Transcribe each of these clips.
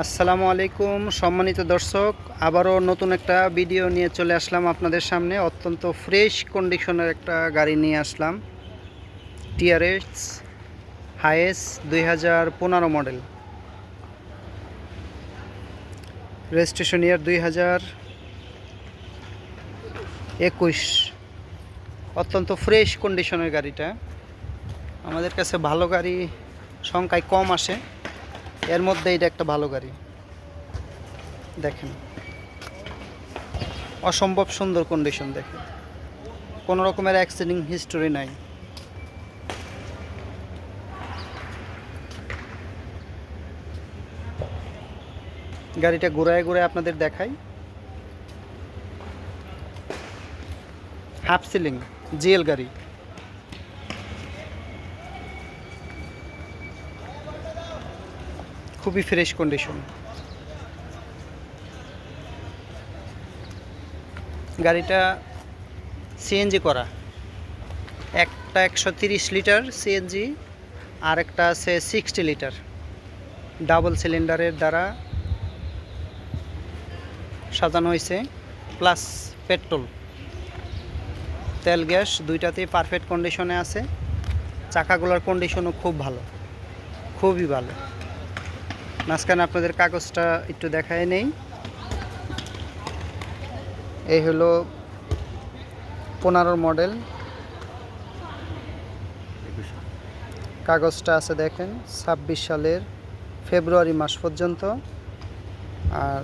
আসসালামু আলাইকুম, সম্মানিত দর্শক। আবারও নতুন একটা ভিডিও নিয়ে চলে আসলাম আপনাদের সামনে। অত্যন্ত ফ্রেশ কন্ডিশনের একটা গাড়ি নিয়ে আসলাম। টিআরএস হাইএস দুই হাজার পনেরো মডেল। রেজিস্ট্রেশন ইয়ার দুই হাজার একুশ। অত্যন্ত ফ্রেশ কন্ডিশনের গাড়িটা। আমাদের কাছে ভালো গাড়ি সংখ্যায় কম আসে। এর মধ্যে এটা একটা ভালো গাড়ি। দেখেন। অসম্ভব সুন্দর কন্ডিশন দেখেন। কোনো রকমের অ্যাক্সিডেন্ট হিস্টোরি নাই। গাড়িটা ঘুরায় ঘুরায় আপনাদের দেখাই। হাফ সিলিং, জিএল গাড়ি। খুবই ফ্রেশ কন্ডিশন গাড়িটা সিএনজি করা। একটা একশো তিরিশ লিটার সিএনজি আর একটা আছে সিক্সটি লিটার। ডাবল সিলিন্ডারের দ্বারা সাজানো হয়েছে প্লাস পেট্রোল তেল, গ্যাস দুইটাতেই পারফেক্ট কন্ডিশনে আছে। চাকাগুলোর কন্ডিশনও খুব ভালো। খুবই ভালো। মাঝখানে আপনাদের কাগজটা একটু দেখায় নেই। এই হলো পনেরোর মডেল। কাগজটা আছে দেখেন, ছাব্বিশ সালের ফেব্রুয়ারি মাস পর্যন্ত। আর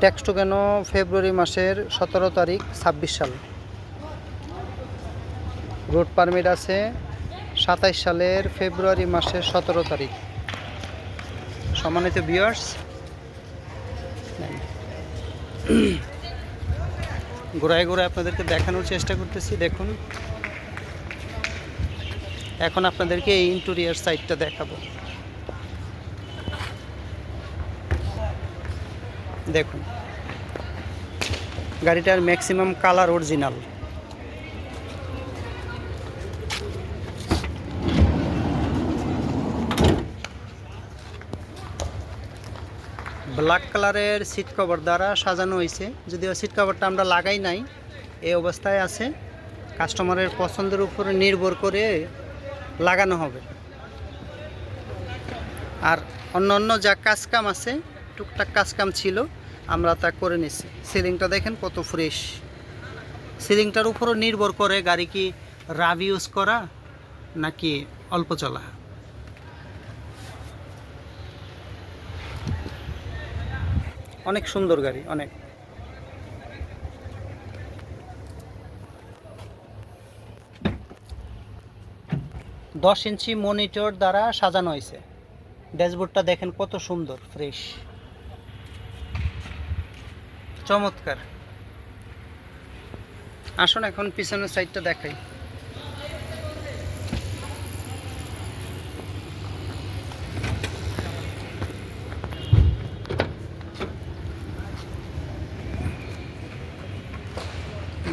ট্যাক্সটো কেন ফেব্রুয়ারি মাসের সতেরো তারিখ, ছাব্বিশ সাল। রোড পারমিট আছে সাতাইশ সালের ফেব্রুয়ারি মাসের সতেরো তারিখ। সম্মানিত ভিউয়ার্স ঘোরায় ঘোরায় আপনাদেরকে দেখানোর চেষ্টা করতেছি, দেখুন। এখন আপনাদেরকে এই ইন্টেরিয়ার সাইডটা দেখাবো। দেখুন। গাড়িটার ম্যাক্সিমাম কালার অরিজিনাল ব্ল্যাক কালারের সিট কভার দ্বারা সাজানো হয়েছে। যদিও সিট কভারটা আমরা লাগাই নাই এই অবস্থায় আছে। কাস্টমারের পছন্দের উপরে নির্ভর করে লাগানো হবে। আর অন্য অন্য যা কাজকাম আছে, টুকটাক কাজকাম ছিল, আমরা তা করে নিছি। সিলিংটা দেখেন কত ফ্রেশ। সিলিংটার উপরও নির্ভর করে গাড়ি কি রাভ ইউজ করা নাকি অল্প চলা। অনেক সুন্দর গাড়ি, অনেক। দশ ইঞ্চি মনিটর দ্বারা সাজানো হয়েছে। ড্যাশবোর্ডটা দেখেন কত সুন্দর, ফ্রেশ। চমৎকার। আসুন এখন পিছনের সাইডটা দেখাই।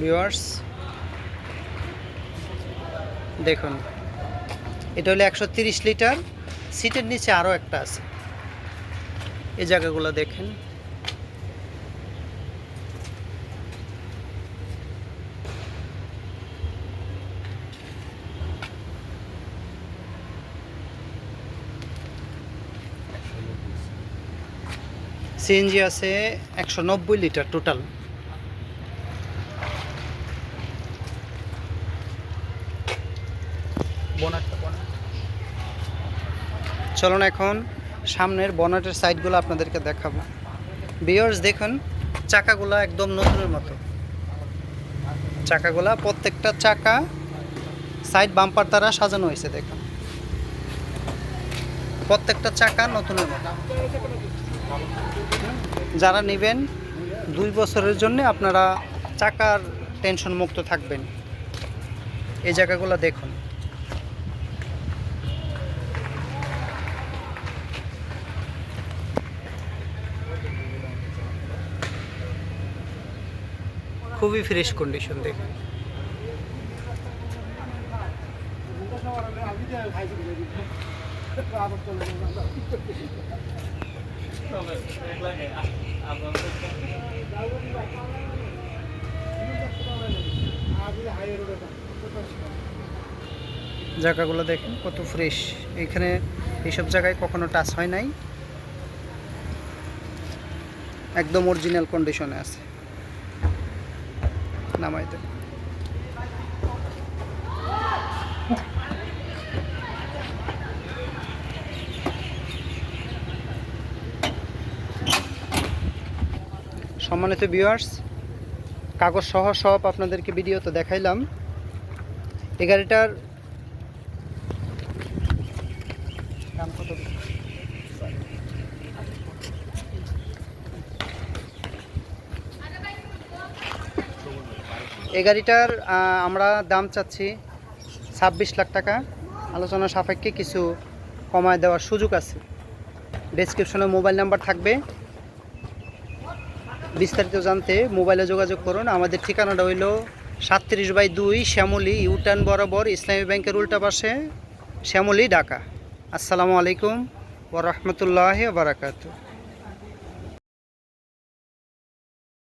ভিউয়ার্স দেখুন, এটা হলো একশো লিটার, সিটের নিচে আরও একটা আছে। এই জায়গাগুলো দেখেন। সিএনজি আছে একশো নব্বই লিটার টোটাল। চলুন এখন সামনের বনেটের সাইডগুলো আপনাদেরকে দেখাবো। বিয়ার্স দেখুন, চাকাগুলো একদম নতুনের মতো। চাকাগুলা, প্রত্যেকটা চাকা সাইড বাম্পার দ্বারা সাজানো হয়েছে, দেখুন। প্রত্যেকটা চাকা নতুনের মতো। যারা নেবেন, দুই বছরের জন্য আপনারা চাকার টেনশন মুক্ত থাকবেন। এই জায়গাগুলো দেখুন। খুবই ফ্রেশ কন্ডিশন দেখুন জায়গাগুলো দেখেন কত ফ্রেশ এখানে এইসব জায়গায় কখনো টাচ হয় নাই। একদম অরিজিনাল কন্ডিশনে আছে। নামাই দেন সম্মানিত ভিউয়ার্স কাগজ সহ সব আপনাদেরকে ভিডিও তো দেখাইলাম। এই গাড়িটার দাম কত? এই গাড়িটার আমরা দাম চাচ্ছি ছাব্বিশ লাখ টাকা। আলোচনা সাপেক্ষে কিছু কমায় দেওয়ার সুযোগ আছে। ডেসক্রিপশনে মোবাইল নাম্বার থাকবে। বিস্তারিত জানতে মোবাইলে যোগাযোগ করুন। আমাদের ঠিকানাটা হইল সাতত্রিশ বাই দুই শ্যামলী ইউটার্ন বরাবর ইসলামী ব্যাংকের উল্টা পাশে, শ্যামলী, ঢাকা। আসসালামু আলাইকুম ওরহমতুল্লাহ বারাকাতু